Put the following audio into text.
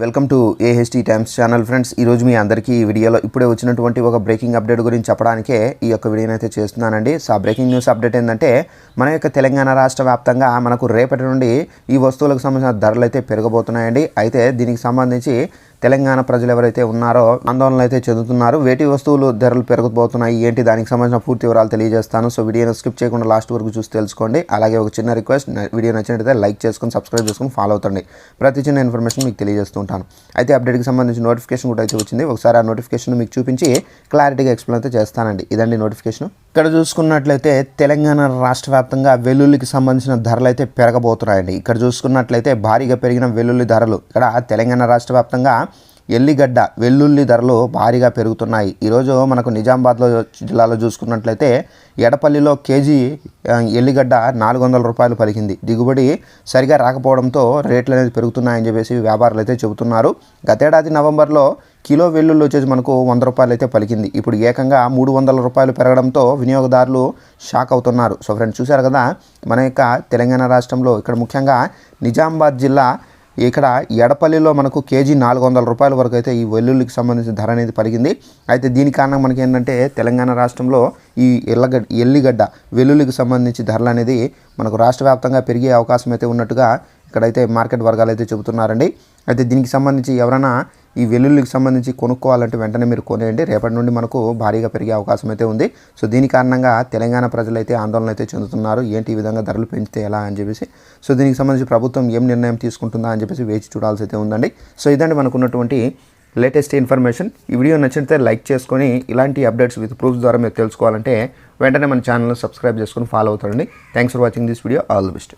Welcome to AHT times channel friends ఈరోజు మీ అందరికీ ఈ వీడియోలో ఇప్పుడే వచ్చినటువంటి ఒక బ్రేకింగ్ అప్డేట్ గురించి చెప్పడానికే ఈ యొక్క వీడియోని అయితే చేస్తున్నానండి. సో ఆ బ్రేకింగ్ న్యూస్ అప్డేట్ ఏంటంటే మన యొక్క తెలంగాణ రాష్ట్ర వ్యాప్తంగా మనకు రేపటి నుండి ఈ వస్తువులకు సంబంధించిన ధరలు అయితే పెరగబోతున్నాయండి అయితే దీనికి సంబంధించి తెలంగాణ ప్రజలు ఎవరైతే ఉన్నారో ఆందోళనలు అయితే చెందుతున్నారు. వేటి వస్తువులు ధరలు పెరగబోతున్నాయి ఏంటి దానికి సంబంధించిన పూర్తి వివరాలు తెలియజేస్తాను. సో వీడియోని స్కిప్ చేయకుండా లాస్ట్ వరకు చూసి తెలుసుకోండి. అలాగే ఒక చిన్న రిక్వెస్ట్ వీడియో నచ్చినట్లయితే లైక్ చేసుకొని సబ్స్క్రైబ్ చేసుకొని ఫాలో అవుతండి. ప్రతి చిన్న ఇన్ఫర్మేషన్ మీకు తెలియజేస్తూ ఉంటాను అయితే అప్డేట్కి సంబంధించి నోటిఫికేషన్ కూడా అయితే వచ్చింది. ఒకసారి ఆ నోటిఫికేషన్ మీకు చూపించి క్లారిటీగా ఎక్స్ప్లెయిన్ అయితే చేస్తానండి. ఇదండి నోటిఫికేషన్. ఇక్కడ చూసుకున్నట్లయితే తెలంగాణ రాష్ట్ర వ్యాప్తంగా వెల్లుల్లికి సంబంధించిన ధరలు అయితే పెరగబోతున్నాయండి. ఇక్కడ చూసుకున్నట్లయితే భారీగా పెరిగిన వెల్లుల్లి ధరలు. ఇక్కడ తెలంగాణ రాష్ట్ర వ్యాప్తంగా ఎల్లిగడ్డ వెల్లుల్లి ధరలు భారీగా పెరుగుతున్నాయి. ఈరోజు మనకు నిజామాబాద్లో జిల్లాలో చూసుకున్నట్లయితే ఎడపల్లిలో కేజీ ఎల్లిగడ్డ నాలుగు వందల రూపాయలు పలికింది. దిగుబడి సరిగా రాకపోవడంతో రేట్లు అనేది పెరుగుతున్నాయని చెప్పేసి వ్యాపారులు అయితే చెబుతున్నారు. గతేడాది నవంబర్లో కిలో వెల్లుల్లి వచ్చేసి మనకు వంద రూపాయలు అయితే పలికింది. ఇప్పుడు ఏకంగా మూడు వందల రూపాయలు పెరగడంతో వినియోగదారులు షాక్ అవుతున్నారు. సో ఫ్రెండ్స్ చూశారు కదా? మన యొక్క తెలంగాణ రాష్ట్రంలో ఇక్కడ ముఖ్యంగా నిజామాబాద్ జిల్లా ఇక్కడ ఎడపల్లిలో మనకు కేజీ నాలుగు వందల రూపాయల వరకు అయితే ఈ వెల్లుల్లికి సంబంధించిన ధర అనేది పలికింది. అయితే దీని కారణం మనకి ఏంటంటే తెలంగాణ రాష్ట్రంలో ఈ ఎల్లగడ్డ ఎల్లిగడ్డ వెల్లుల్లికి సంబంధించి ధరలు అనేది మనకు రాష్ట్ర వ్యాప్తంగా పెరిగే అవకాశం అయితే ఉన్నట్టుగా ఇక్కడైతే మార్కెట్ వర్గాలు అయితే చెబుతున్నారండి. అయితే దీనికి సంబంధించి ఎవరైనా ఈ వెల్లుల్లికి సంబంధించి కొనుక్కోవాలంటే వెంటనే మీరు కొనేయండి. రేపటి నుండి మనకు భారీగా పెరిగే అవకాశం అయితే ఉంది. సో దీని కారణంగా తెలంగాణ ప్రజలైతే ఆందోళన అయితే చెందుతున్నారు. ఏంటి ఈ విధంగా ధరలు పెంచితే ఎలా అని చెప్పేసి. సో దీనికి సంబంధించి ప్రభుత్వం ఏం నిర్ణయం తీసుకుంటుందా అని చెప్పేసి వేచి చూడాల్సి అయితే ఉందండి. సో ఇదండి మనకున్నటువంటి లేటెస్ట్ ఇన్ఫర్మేషన్. ఈ వీడియో నచ్చితే లైక్ చేసుకొని ఇలాంటి అప్డేట్స్ విత్ ప్రూఫ్స్ ద్వారా మీరు తెలుసుకోవాలంటే వెంటనే మన ఛానల్ సబ్స్క్రైబ్ చేసుకొని ఫాలో అవుతారండి. Thanks for watching this video. All the best.